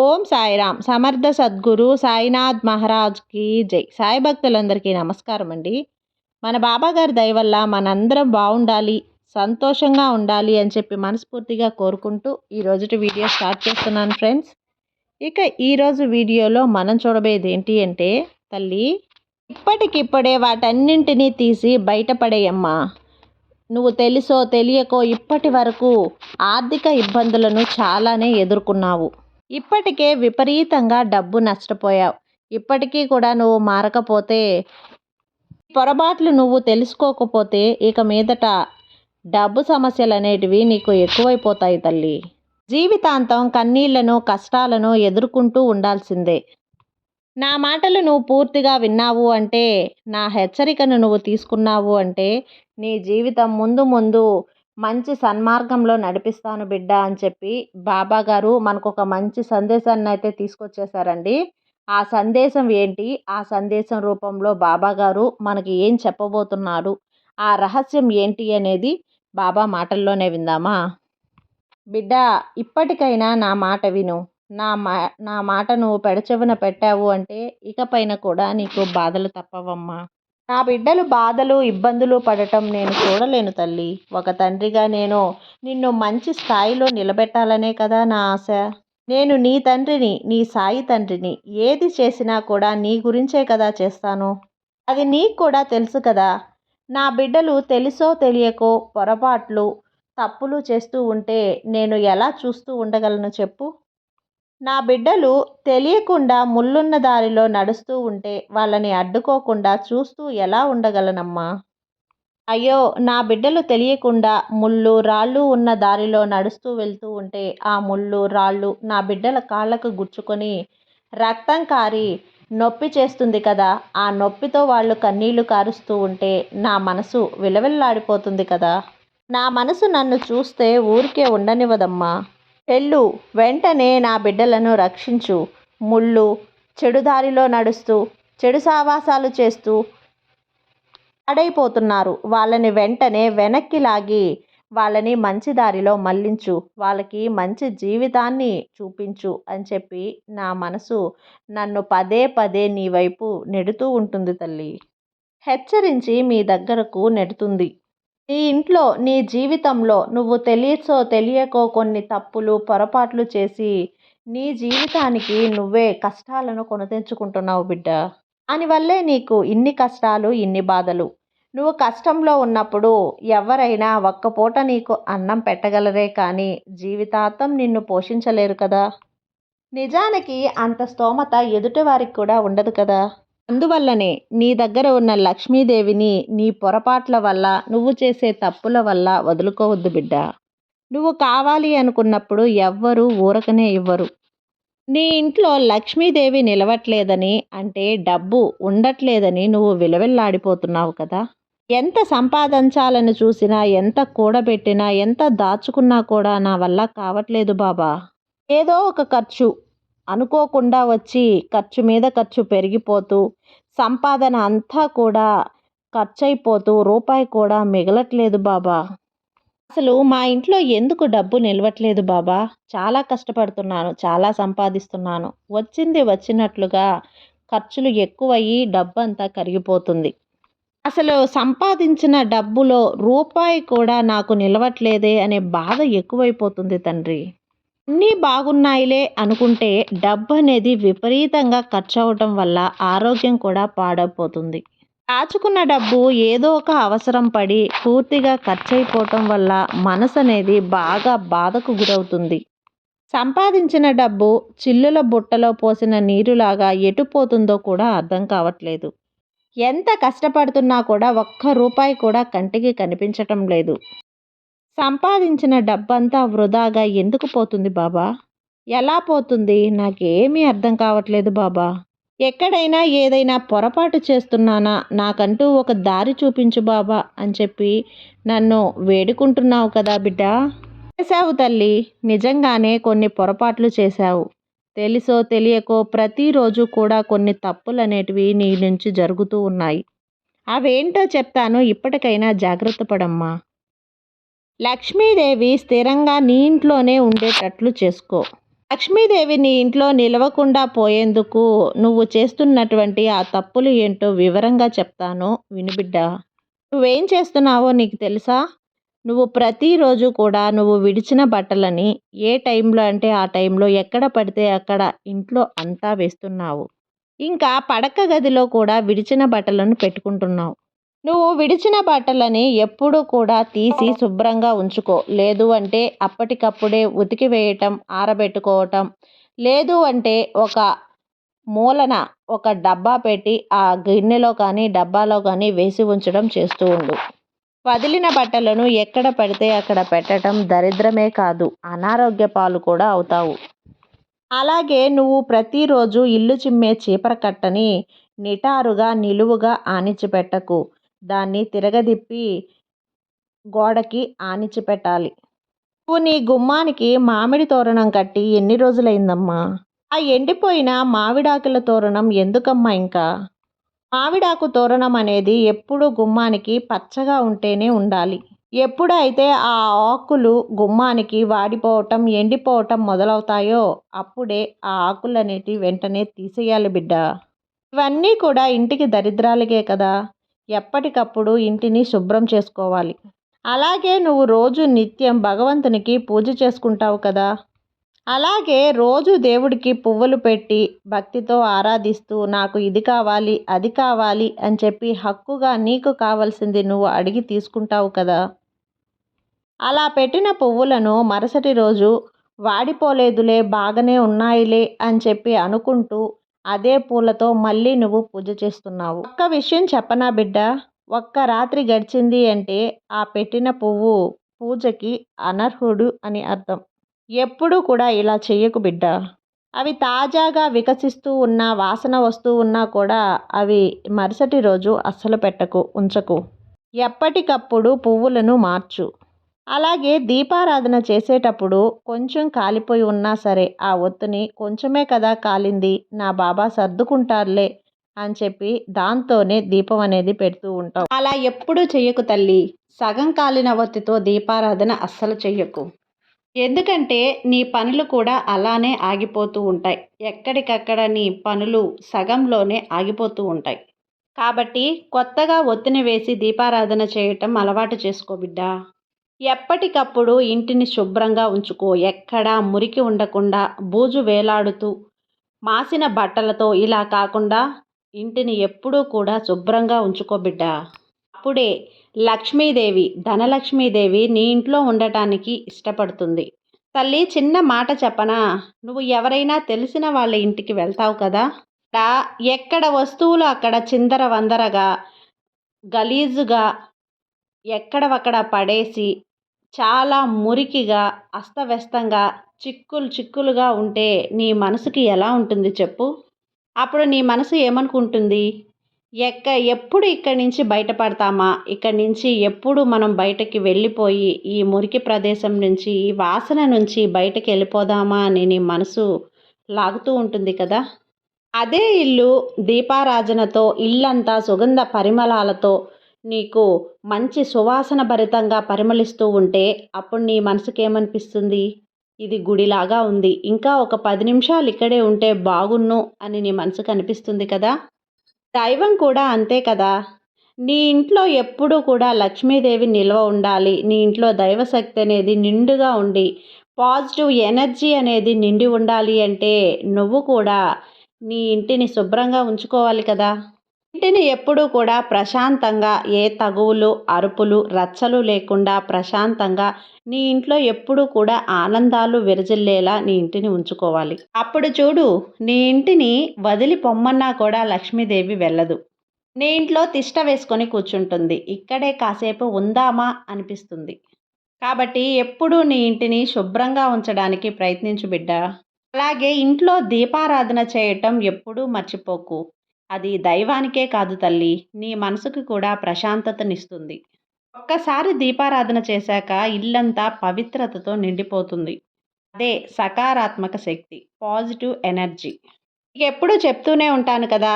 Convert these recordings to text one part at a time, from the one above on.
ఓం సాయిరామ్. సమర్థ సద్గురు సాయినాథ్ మహారాజ్కి జై. సాయి భక్తులందరికీ నమస్కారం అండి. మన బాబాగారి దయ వల్ల మనందరం బాగుండాలి సంతోషంగా ఉండాలి అని చెప్పి మనస్ఫూర్తిగా కోరుకుంటూ ఈ రోజుటి వీడియో స్టార్ట్ చేస్తున్నాను ఫ్రెండ్స్. ఇక ఈరోజు వీడియోలో మనం చూడబోయేది ఏంటి అంటే తల్లి ఇప్పటికిప్పుడే వాటన్నింటినీ తీసి బయటపడేయమ్మా. నువ్వు తెలుసో తెలియకో ఇప్పటి వరకు ఆర్థిక ఇబ్బందులను చాలానే ఎదుర్కొన్నావు. ఇప్పటికే విపరీతంగా డబ్బు నష్టపోయావు. ఇప్పటికీ కూడా నువ్వు మారకపోతే పొరపాట్లు నువ్వు తెలుసుకోకపోతే ఇక మీదట డబ్బు సమస్యలు అనేటివి నీకు ఎక్కువైపోతాయి తల్లి. జీవితాంతం కన్నీళ్ళను కష్టాలను ఎదుర్కొంటూ ఉండాల్సిందే. నా మాటలు నువ్వు పూర్తిగా విన్నావు అంటే నా హెచ్చరికను నువ్వు తీసుకున్నావు అంటే నీ జీవితం ముందు ముందు మంచి సన్మార్గంలో నడిపిస్తాను బిడ్డ అని చెప్పి బాబా గారు మనకు ఒక మంచి సందేశాన్ని అయితే తీసుకొచ్చేసారండి. ఆ సందేశం ఏంటి? ఆ సందేశం రూపంలో బాబా గారు మనకి ఏం చెప్పబోతున్నారు? ఆ రహస్యం ఏంటి అనేది బాబా మాటల్లోనే విందామా? బిడ్డ ఇప్పటికైనా నా మాట విను. నా మా నా మాట నువ్వు పెడచెవిన పెట్టావు అంటే ఇకపైన కూడా నీకు బాధలు తప్పవమ్మా. నా బిడ్డలు బాధలు ఇబ్బందులు పడటం నేను చూడలేను తల్లి. ఒక తండ్రిగా నేను నిన్ను మంచి స్థాయిలో నిలబెట్టాలనే కదా నా ఆశ. నేను నీ తండ్రిని నీ సాయి తండ్రిని ఏది చేసినా కూడా నీ గురించే కదా చేస్తాను. అది నీకు కూడా తెలుసు కదా. నా బిడ్డలు తెలుసో తెలియకో పొరపాట్లు తప్పులు చేస్తూ ఉంటే నేను ఎలా చూస్తూ ఉండగలను చెప్పు? నా బిడ్డలు తెలియకుండా ముళ్ళున్న దారిలో నడుస్తూ ఉంటే వాళ్ళని అడ్డుకోకుండా చూస్తూ ఎలా ఉండగలనమ్మా? అయ్యో నా బిడ్డలు తెలియకుండా ముళ్ళు రాళ్ళు ఉన్న దారిలో నడుస్తూ వెళ్తూ ఉంటే ఆ ముళ్ళు రాళ్ళు నా బిడ్డల కాళ్ళకు గుచ్చుకొని రక్తం కారి నొప్పి చేస్తుంది కదా ఆ నొప్పితో వాళ్ళు కన్నీళ్ళు కారుస్తూ ఉంటే నా మనసు విలవిల్లాడిపోతుంది కదా. నా మనసు నన్ను చూస్తే ఊరికే ఉండనివ్వదమ్మా. వెళ్ళు వెంటనే నా బిడ్డలను రక్షించు. ముళ్ళు చెడు దారిలో నడుస్తూ చెడు సావాసాలు చేస్తూ పాడైపోతున్నారు. వాళ్ళని వెంటనే వెనక్కి లాగి వాళ్ళని మంచి దారిలో మళ్ళించు వాళ్ళకి మంచి జీవితాన్ని చూపించు అని చెప్పి నా మనసు నన్ను పదే పదే నీ వైపు నెడుతూ ఉంటుంది తల్లి. హెచ్చరించి మీ దగ్గరకు నెడుతుంది. నీ ఇంట్లో నీ జీవితంలో నువ్వు తెలియచో తెలియకో కొన్ని తప్పులు పొరపాట్లు చేసి నీ జీవితానికి నువ్వే కష్టాలను కొనతెంచుకుంటున్నావు బిడ్డ. బిడ్డ దానివల్లే నీకు ఇన్ని కష్టాలు ఇన్ని బాధలు. నువ్వు కష్టంలో ఉన్నప్పుడు ఎవరైనా ఒక్క పూట నీకు అన్నం పెట్టగలరే కానీ జీవితాంతం నిన్ను పోషించలేరు కదా. నిజానికి అంత స్తోమత ఎదుటివారికి కూడా ఉండదు కదా. అందువల్లనే నీ దగ్గర ఉన్న లక్ష్మీదేవిని నీ పొరపాట్ల వల్ల నువ్వు చేసే తప్పుల వల్ల వదులుకోవద్దు బిడ్డ. నువ్వు కావాలి అనుకున్నప్పుడు ఎవ్వరూ ఊరకనే ఇవ్వరు. నీ ఇంట్లో లక్ష్మీదేవి నిలవట్లేదని అంటే డబ్బు ఉండట్లేదని నువ్వు విలవిల్లాడిపోతున్నావు కదా. ఎంత సంపాదించాలని చూసినా ఎంత కూడబెట్టినా ఎంత దాచుకున్నా కూడా నా వల్ల కావట్లేదు బాబా. ఏదో ఒక ఖర్చు అనుకోకుండా వచ్చి ఖర్చు మీద ఖర్చు పెరిగిపోతూ సంపాదన అంతా కూడా ఖర్చయిపోతూ రూపాయి కూడా మిగలట్లేదు బాబా. అసలు మా ఇంట్లో ఎందుకు డబ్బు నిలవట్లేదు బాబా? చాలా కష్టపడుతున్నాను చాలా సంపాదిస్తున్నాను. వచ్చింది వచ్చినట్లుగా ఖర్చులు ఎక్కువయ్యి డబ్బు అంతా కరిగిపోతుంది. అసలు సంపాదించిన డబ్బులో రూపాయి కూడా నాకు నిలవట్లేదే అనే బాధ ఎక్కువైపోతుంది తండ్రి. అన్నీ బాగున్నాయిలే అనుకుంటే డబ్బు అనేది విపరీతంగా ఖర్చు అవటం వల్ల ఆరోగ్యం కూడా పాడైపోతుంది. దాచుకున్న డబ్బు ఏదో ఒక అవసరం పడి పూర్తిగా ఖర్చు అయిపోవటం వల్ల మనసు అనేది బాగా బాధకు గురవుతుంది. సంపాదించిన డబ్బు చిల్లుల బుట్టలో పోసిన నీరులాగా ఎటుపోతుందో కూడా అర్థం కావట్లేదు. ఎంత కష్టపడుతున్నా కూడా ఒక్క రూపాయి కూడా కంటికి కనిపించటం లేదు. సంపాదించిన డబ్బంతా వృధాగా ఎందుకు పోతుంది బాబా? ఎలా పోతుంది? నాకేమీ అర్థం కావట్లేదు బాబా. ఎక్కడైనా ఏదైనా పొరపాటు చేస్తున్నానా? నాకంటూ ఒక దారి చూపించు బాబా అని చెప్పి నన్ను వేడుకుంటున్నావు కదా బిడ్డ? చేశావు తల్లి. నిజంగానే కొన్ని పొరపాట్లు చేశావు. తెలుసో తెలియకో ప్రతిరోజు కూడా కొన్ని తప్పులు అనేటివి నీ నుంచి జరుగుతూ ఉన్నాయి. అవేంటో చెప్తాను. ఇప్పటికైనా జాగ్రత్త పడమ్మా. లక్ష్మీదేవి స్థిరంగా నీ ఇంట్లోనే ఉండేటట్లు చేసుకో. లక్ష్మీదేవి నీ ఇంట్లో నిలవకుండా పోయేందుకు నువ్వు చేస్తున్నటువంటి ఆ తప్పులు ఏంటో వివరంగా చెప్తాను వినుబిడ్డ. నువ్వేం చేస్తున్నావో నీకు తెలుసా? నువ్వు ప్రతిరోజు కూడా నువ్వు విడిచిన బట్టలని ఏ టైంలో అంటే ఆ టైంలో ఎక్కడ పడితే అక్కడ ఇంట్లో అంతా వేస్తున్నావు. ఇంకా పడక గదిలో కూడా విడిచిన బట్టలను పెట్టుకుంటున్నావు. నువ్వు విడిచిన బట్టలని ఎప్పుడూ కూడా తీసి శుభ్రంగా ఉంచుకో. లేదు అంటే అప్పటికప్పుడే ఉతికి వేయటం ఆరబెట్టుకోవటం. లేదు అంటే ఒక మూలన ఒక డబ్బా పెట్టి ఆ గిన్నెలో కానీ డబ్బాలో కానీ వేసి ఉంచడం చేస్తూ ఉండు. వదిలిన బట్టలను ఎక్కడ పడితే అక్కడ పెట్టడం దరిద్రమే కాదు అనారోగ్య పాలు కూడా అవుతావు. అలాగే నువ్వు ప్రతిరోజు ఇల్లు చిమ్మే చీపర కట్టని నిటారుగా నిలువుగా ఆనిచిపెట్టకు దాన్ని తిరగదిప్పి గోడకి ఆనిచిపెట్టాలి నువ్వు నీ గుమ్మానికి మామిడి తోరణం కట్టి ఎన్ని రోజులైందమ్మా? ఆ ఎండిపోయిన మామిడాకుల తోరణం ఎందుకమ్మా ఇంకా? మామిడాకు తోరణం అనేది ఎప్పుడు గుమ్మానికి పచ్చగా ఉంటేనే ఉండాలి. ఎప్పుడైతే ఆ ఆకులు గుమ్మానికి వాడిపోవటం ఎండిపోవటం మొదలవుతాయో అప్పుడే ఆ ఆకులనేటి వెంటనే తీసేయాలి బిడ్డ. ఇవన్నీ కూడా ఇంటికి దరిద్రాలకే కదా. ఎప్పటికప్పుడు ఇంటిని శుభ్రం చేసుకోవాలి. అలాగే నువ్వు రోజు నిత్యం భగవంతునికి పూజ చేసుకుంటావు కదా. అలాగే రోజు దేవుడికి పువ్వులు పెట్టి భక్తితో ఆరాధిస్తూ నాకు ఇది కావాలి అది కావాలి అని చెప్పి హక్కుగా నీకు కావాల్సింది నువ్వు అడిగి తీసుకుంటావు కదా. అలా పెట్టిన పువ్వులను మరుసటి రోజు వాడిపోలేదులే బాగానే ఉన్నాయిలే అని చెప్పి అనుకుంటూ అదే పూలతో మళ్ళీ నువ్వు పూజ చేస్తున్నావు. ఒక్క విషయం చెప్పనా బిడ్డ? ఒక్క రాత్రి గడిచింది అంటే ఆ పెట్టిన పువ్వు పూజకి అనర్హుడు అని అర్థం. ఎప్పుడూ కూడా ఇలా చెయ్యకు బిడ్డ. అవి తాజాగా వికసిస్తూ ఉన్న వాసన వస్తూ ఉన్నా కూడా అవి మరుసటి రోజు అస్సలు పెట్టకు ఉంచకు. ఎప్పటికప్పుడు పువ్వులను మార్చు. అలాగే దీపారాధన చేసేటప్పుడు కొంచెం కాలిపోయి ఉన్నా సరే ఆ ఒత్తిని కొంచెమే కదా కాలింది నా బాబా సర్దుకుంటారులే అని చెప్పి దాంతోనే దీపం అనేది పెడుతూ ఉంటాం. అలా ఎప్పుడూ చెయ్యకు తల్లి సగం కాలిన ఒత్తితో దీపారాధన అస్సలు చెయ్యకు. ఎందుకంటే నీ పనులు కూడా అలానే ఆగిపోతూ ఉంటాయి. ఎక్కడికక్కడ నీ పనులు సగంలోనే ఆగిపోతూ ఉంటాయి. కాబట్టి కొత్తగా ఒత్తిని వేసి దీపారాధన చేయటం అలవాటు చేసుకో బిడ్డా. ఎప్పటికప్పుడు ఇంటిని శుభ్రంగా ఉంచుకో ఎక్కడా మురికి ఉండకుండా బూజు వేలాడుతూ మాసిన బట్టలతో ఇలా కాకుండా ఇంటిని ఎప్పుడూ కూడా శుభ్రంగా ఉంచుకో బిడ్డ. అప్పుడే లక్ష్మీదేవి ధనలక్ష్మీదేవి నీ ఇంట్లో ఉండటానికి ఇష్టపడుతుంది. తల్లి చిన్న మాట చెప్పనా? నువ్వు ఎవరైనా తెలిసిన వాళ్ళ ఇంటికి వెళ్తావు కదా? ఎక్కడ వస్తువులు అక్కడ చిందర వందరగా గలీజుగా ఎక్కడవక్కడ పడేసి చాలా మురికిగా అస్తవ్యస్తంగా చిక్కులు చిక్కులుగా ఉంటే నీ మనసుకి ఎలా ఉంటుంది చెప్పు? అప్పుడు నీ మనసు ఏమనుకుంటుంది? ఎక్క ఎప్పుడు ఇక్కడి నుంచి బయటపడతామా? ఇక్కడి నుంచి ఎప్పుడు మనం బయటకి వెళ్ళిపోయి ఈ మురికి ప్రదేశం నుంచి ఈ వాసన నుంచి బయటకు వెళ్ళిపోదామా అని నీ మనసు లాగుతూ ఉంటుంది కదా? అదే ఇల్లు దీపారాజనతో ఇల్లంతా సుగంధ పరిమళాలతో నీకు మంచి సువాసన భరితంగా పరిమళిస్తూ ఉంటే అప్పుడు నీ మనసుకేమనిపిస్తుంది? ఇది గుడిలాగా ఉంది. ఇంకా ఒక పది నిమిషాలు ఇక్కడే ఉంటే బాగున్ను అని నీ మనసుకు అనిపిస్తుంది కదా? దైవం కూడా అంతే కదా? నీ ఇంట్లో ఎప్పుడూ కూడా లక్ష్మీదేవి నిల్వ ఉండాలి. నీ ఇంట్లో దైవశక్తి అనేది నిండుగా ఉండి పాజిటివ్ ఎనర్జీ అనేది నిండి ఉండాలి అంటే నువ్వు కూడా నీ ఇంటిని శుభ్రంగా ఉంచుకోవాలి కదా? ఇంటిని ఎప్పుడూ కూడా ప్రశాంతంగా ఏ తగువులు అరుపులు రచ్చలు లేకుండా ప్రశాంతంగా నీ ఇంట్లో ఎప్పుడూ కూడా ఆనందాలు విరజిల్లేలా నీ ఇంటిని ఉంచుకోవాలి. అప్పుడు చూడు నీ ఇంటిని వదిలి పొమ్మన్నా కూడా లక్ష్మీదేవి వెళ్ళదు. నీ ఇంట్లో తిష్ట వేసుకొని కూర్చుంటుంది. ఇక్కడే కాసేపు ఉందామా అనిపిస్తుంది. కాబట్టి ఎప్పుడూ నీ ఇంటిని శుభ్రంగా ఉంచడానికి ప్రయత్నించు బిడ్డ. అలాగే ఇంట్లో దీపారాధన చేయటం ఎప్పుడూ మర్చిపోకు. అది దైవానికే కాదు తల్లి. నీ మనసుకు కూడా ప్రశాంతతనిస్తుంది. ఒక్కసారి దీపారాధన చేశాక ఇల్లంతా పవిత్రతతో నిండిపోతుంది. అదే సకారాత్మక శక్తి పాజిటివ్ ఎనర్జీ. ఎప్పుడూ చెప్తూనే ఉంటాను కదా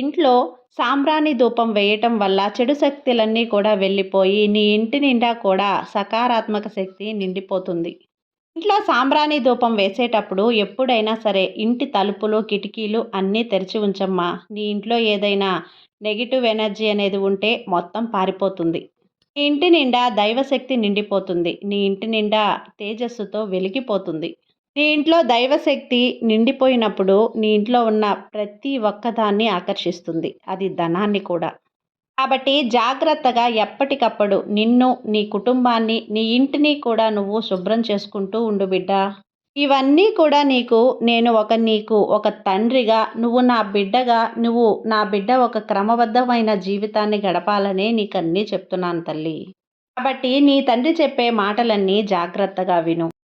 ఇంట్లో సాంబ్రాణి ధూపం వేయటం వల్ల చెడు శక్తులన్నీ కూడా వెళ్ళిపోయి నీ ఇంటి నిండా కూడా సకారాత్మక శక్తి నిండిపోతుంది. ఇంట్లో సాంబ్రాణి ధూపం వేసేటప్పుడు ఎప్పుడైనా సరే ఇంటి తలుపులు కిటికీలు అన్నీ తెరిచి ఉంచమ్మా. నీ ఇంట్లో ఏదైనా నెగిటివ్ ఎనర్జీ అనేది ఉంటే మొత్తం పారిపోతుంది. నీ ఇంటి నిండా దైవశక్తి నిండిపోతుంది. నీ ఇంటి నిండా తేజస్సుతో వెలిగిపోతుంది. నీ ఇంట్లో దైవశక్తి నిండిపోయినప్పుడు నీ ఇంట్లో ఉన్న ప్రతి ఒక్కదాన్ని ఆకర్షిస్తుంది. అది ధనాన్ని కూడా. కాబట్టి జాగ్రత్తగా ఎప్పటికప్పుడు నిన్ను నీ కుటుంబాన్ని నీ ఇంటిని కూడా నువ్వు శుభ్రం చేసుకుంటూ ఉండు బిడ్డ. ఇవన్నీ కూడా నీకు నేను ఒక నీకు ఒక తండ్రిగా నువ్వు నా బిడ్డగా నువ్వు నా బిడ్డ ఒక క్రమబద్ధమైన జీవితాన్ని గడపాలనే నీకన్నీ చెప్తున్నాను తల్లి. కాబట్టి నీ తండ్రి చెప్పే మాటలన్నీ జాగ్రత్తగా విను.